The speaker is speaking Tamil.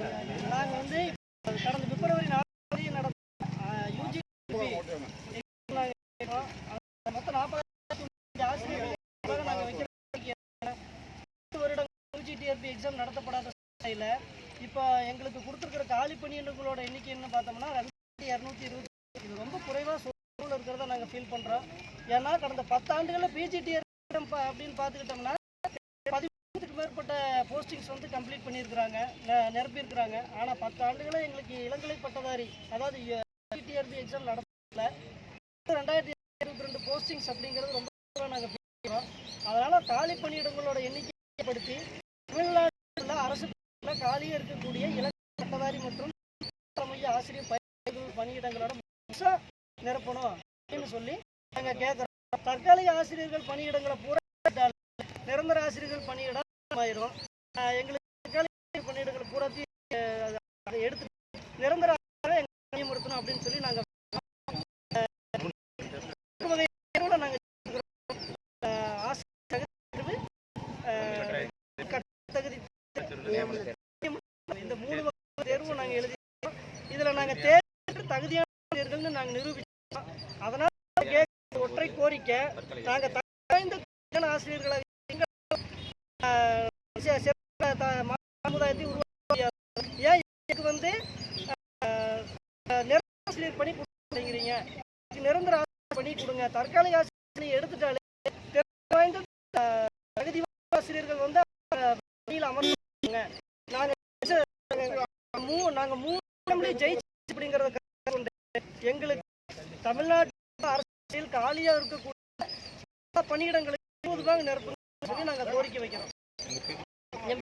நாங்கள் வந்து கடந்த பிப்ரவரி நாலாவது நடந்த யூஜி மொத்தம் நாற்பதாயிரத்தி ஆசிரியர்களுக்கு நாங்கள் வைக்கிற வருடம் யூஜி டிஆர்பி எக்ஸாம் நடத்தப்படாத சூழ்நிலையில் இப்போ எங்களுக்கு கொடுத்துருக்கிற காலி பணியிடங்களோட எண்ணிக்கை என்ன பார்த்தோம்னா ரெண்டாயிரத்தி இரநூத்தி இருபத்தி இது ரொம்ப குறைவாக சூழல் இருக்கிறத நாங்கள் ஃபீல் பண்ணுறோம் ஏன்னா கடந்த பத்தாண்டுகளில் பிஜிடிஆர் அப்படின்னு பார்த்துக்கிட்டோம்னா மேற்பட்ட போஸ்டிங்ஸ் வந்து கம்ப்ளீட் பண்ணியிருக்கிறாங்க நிரப்பியிருக்கிறாங்க. ஆனால் பத்து ஆண்டுகளே எங்களுக்கு இளங்கலை பட்டதாரி அதாவது டிஆர்பி எக்ஸாம் நடத்தல. ரெண்டாயிரத்தி இருபத்தி ரெண்டு போஸ்டிங்ஸ் அப்படிங்கிறது ரொம்ப நாங்கள் பேசுகிறோம் அதனால் காலி பணியிடங்களோட எண்ணிக்கையை படுத்தி தமிழ்நாட்டில் அரசு காலியாக இருக்கக்கூடிய இளங்கலை பட்டதாரி மற்றும் மைய ஆசிரியர் பயிர்கள் பணியிடங்களோட முழுசா நிரப்பணும் அப்படின்னு சொல்லி நாங்கள் கேட்குறோம் தற்காலிக ஆசிரியர்கள் பணியிடங்களை பூரா நிரந்தர ஆசிரியர்கள் பணியிடம் ஆயிரும். எங்களுக்கு பணியிடங்கள் பூராத்தையும் அதை எடுத்து நிரந்தர ஆசிரியரை அப்படின்னு சொல்லி நாங்கள் தகுதி இந்த மூணு வகை தேர்வும் நாங்கள் எழுதி இதில் நாங்கள் தேர்வு தகுதியான நாங்கள் நிரூபிச்சோம் அதனால் ஒற்றை கோரிக்கை நாங்கள் தகுந்த சமுதாயத்தை உருவாக்க ஏன் இதுக்கு வந்து ஆஹ், நிரந்தர ஆசிரியர் பணி கொடுக்குறீங்க நிரந்தர ஆசிரியர் பணி கொடுங்க தற்காலிக ஆசிரியர் எடுத்துட்டாலே வாய்ந்த தகுதி ஆசிரியர்கள் வந்து பணியில் அமர்ந்துங்க நாங்கள் மூ நாங்கள் மூணு இடம்லையும் ஜெயிச்சு அப்படிங்கிறத கருத்தில் கொண்டு எங்களுக்கு தமிழ்நாட்டு அரசியல் காலியாக இருக்கக்கூடிய எல்லா பணியிடங்களுக்கு இருபது பேங்க நிரப்புங்க நாங்கள் கோரிக்கை வைக்கிறோம் எம்.